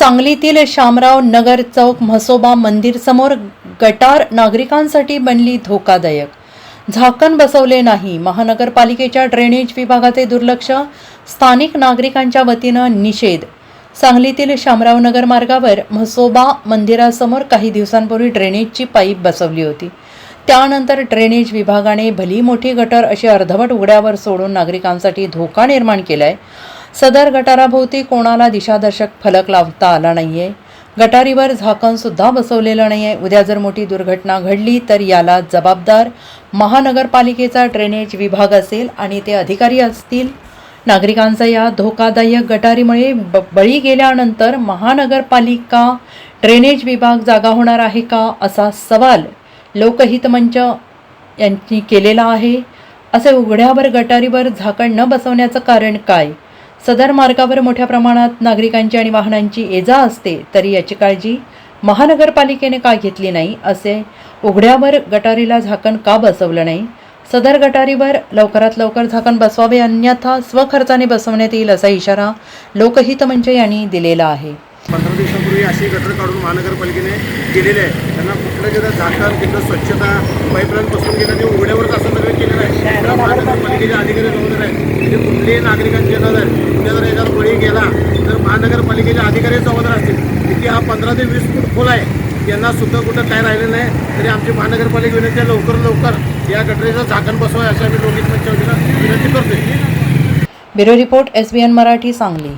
सांगलीतील शामराव नगर चौक म्हसोबा मंदिर समोर गटार नागरिकांसाठी बनली धोकादायक. झाकण बसवले नाही. महानगरपालिकेच्या ड्रेनेज विभागाचे दुर्लक्ष स्थानिक नागरिकांच्या वतीनं निषेध. सांगलीतील शामराव नगर मार्गावर म्हसोबा मंदिरासमोर काही दिवसांपूर्वी ड्रेनेजची पाईप बसवली होती. त्यानंतर ड्रेनेज विभागाने भली मोठी गटर अशी अर्धवट उघड्यावर सोडून नागरिकांसाठी धोका निर्माण केला आहे सदर गटाराभोवती कोणाला दिशादर्शक फलक लावता आला नाहीये. गटारीवर झाकण सुद्धा बसवलेलं आहे उद्या जर मोठी दुर्घटना घडली तर याला जबाबदार महानगरपालिकेचा ड्रेनेज विभाग असेल आणि ते अधिकारी असतील. नागरिकांचा या धोकादायक गटारीमुळे ब बळी गेल्यानंतर महानगरपालिका ड्रेनेज विभाग जागा होणार आहे का असा सवाल लोकहित मंच यांनी केलेला आहे. असे उघड्यावर गटारीवर झाकण न बसवण्याचं कारण काय? सदर मार्गावर मोठ्या प्रमाणात नागरिकांची आणि वाहनांची ये जा असते तरी याची काळजी महानगरपालिकेने का घेतली नाही असे उघड्यावर गटारीला झाकण का बसवलं नाही? सदर गटारीवर लवकरात लवकर झाकण बसवावे अन्यथा स्वखर्चाने बसवण्यात येईल असा इशारा लोकहित मंच यांनी दिलेला आहे. पंधरा दिवसापूर्वी अशी गटर काढून महानगरपालिकेने केलेले आहे. त्यांना कुठलं तिथं झाकण तिथं स्वच्छता पाईपलाईन बसून गेलं ते उघड्यावरच असं सगळं केलेलं आहे. महानगरपालिकेचे अधिकारी जबाबदार आहे म्हणजे कुठल्याही नागरिकांची येणार आहे उद्या जर याच्यावर बळी गेला तर महानगरपालिकेच्या अधिकारी जबाबदार असतील. किती हा पंधरा ते वीस फूट खोल आहे. यांना सुद्धा कुठं काय राहिलेलं नाही. तरी आमची महानगरपालिका विनंती लवकर लवकर या गटरीचं झाकण बसवाय अशी आम्ही लोकित विनंती करतोय. Bureau report S B N Marathi Sangli.